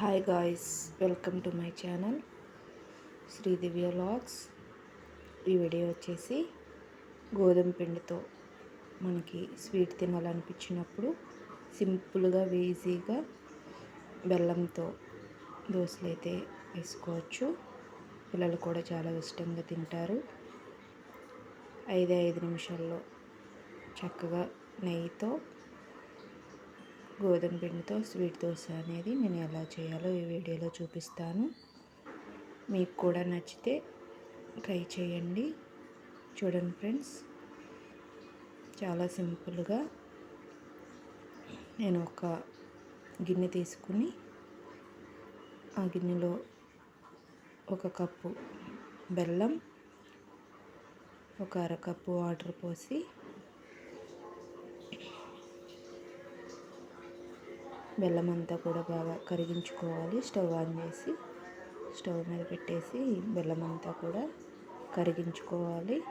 Hi guys welcome to my channel Sridivya logs ఈ video వచ్చేసి గోధుమ పిండితో మనకి స్వీట్ తినాలనిపించినప్పుడు సింపుల్గా ఈజీగా బెల్లంతో దోశలు అయితే వేసుకోవచ్చు. పిల్లలు కూడా చాలా ఇష్టంగా తింటారు. ఐదు ఐదు నిమిషాల్లో చక్కగా నెయ్యితో గోధుమ పిండితో స్వీట్ దోశ అనేది నేను ఎలా చేయాలో ఈ వీడియోలో చూపిస్తాను. మీకు కూడా నచ్చితే ట్రై చేయండి. చూడండి ఫ్రెండ్స్ చాలా సింపుల్గా నేను ఒక గిన్నె తీసుకుని ఆ గిన్నెలో ఒక కప్పు బెల్లం ఒక అరకప్పు వాటర్ పోసి బెల్లం అంతా కూడా బాగా కరిగించుకోవాలి. స్టవ్ ఆన్ చేసి స్టవ్ మీద పెట్టేసి బెల్లం అంతా కూడా కరిగించుకోవాలి.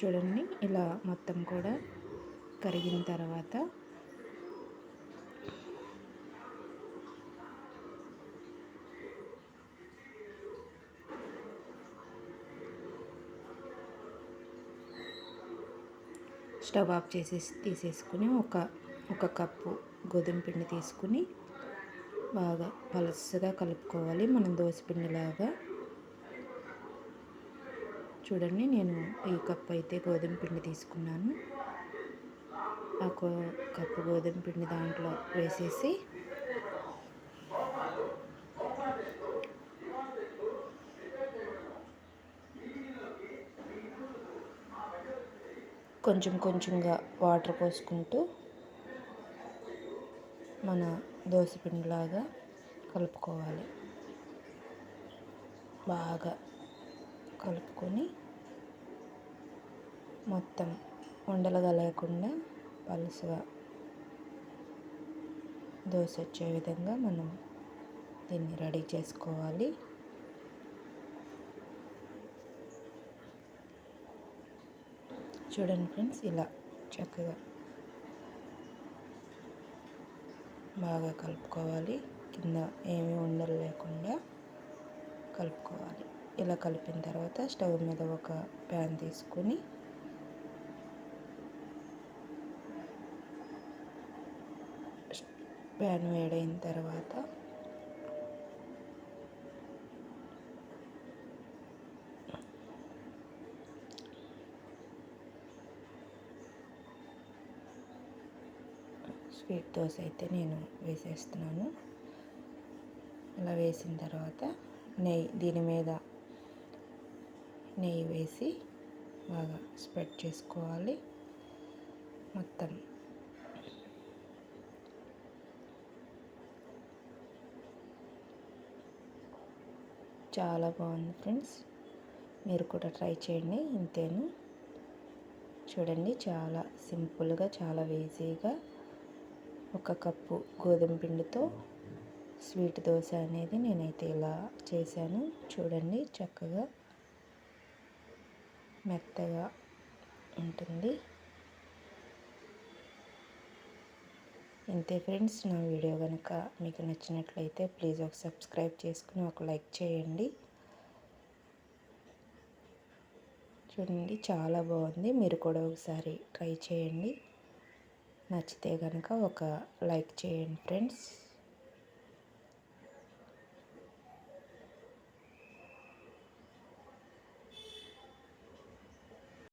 చూడండి ఇలా మొత్తం కూడా కరిగిన తర్వాత స్టవ్ ఆఫ్ చేసేసి తీసేసుకుని ఒక ఒక కప్పు గోధుమ పిండి తీసుకుని బాగా పలసగా కలుపుకోవాలి మనం దోశపిండిలాగా చూడండి నేను ఈ కప్పు అయితే గోధుమ పిండి తీసుకున్నాను. ఆ కప్పు గోధుమ పిండి దాంట్లో వేసేసి కొంచెం కొంచెంగా వాటర్ పోసుకుంటూ మన దోశపిండిలాగా కలుపుకోవాలి. బాగా కలుపుకొని మొత్తం ఉండలుగా లేకుండా పలుసుగా దోశ వచ్చే విధంగా మనం దీన్ని రెడీ చేసుకోవాలి. చూడండి ఫ్రెండ్స్ ఇలా చక్కగా బాగా కలుపుకోవాలి. కింద ఏమీ ఉండలు లేకుండా కలుపుకోవాలి. ఇలా కలిపిన తర్వాత స్టవ్ మీద ఒక ప్యాన్ తీసుకొని ప్యాన్ వేడైన తర్వాత స్వీట్ దోశ అయితే నేను వేసేస్తున్నాను. ఇలా వేసిన తర్వాత నెయ్యి దీని మీద నెయ్యి వేసి బాగా స్ప్రెడ్ చేసుకోవాలి. మొత్తం చాలా బాగుంది ఫ్రెండ్స్. మీరు కూడా ట్రై చేయండి. ఇంతేను. చూడండి చాలా సింపుల్గా చాలా ఈజీగా ఒక కప్పు గోధుమ పిండితో స్వీట్ దోశ అనేది నేనైతే ఇలా చేశాను. చూడండి చక్కగా మెత్తగా ఉంటుంది. ఇంతే ఫ్రెండ్స్ నా వీడియో కనుక మీకు నచ్చినట్లయితే ప్లీజ్ ఒక సబ్స్క్రైబ్ చేసుకుని ఒక లైక్ చేయండి. చూడండి చాలా బాగుంది. మీరు కూడా ఒకసారి ట్రై చేయండి. నచ్చితే కనుక ఒక లైక్ చేయండి ఫ్రెండ్స్.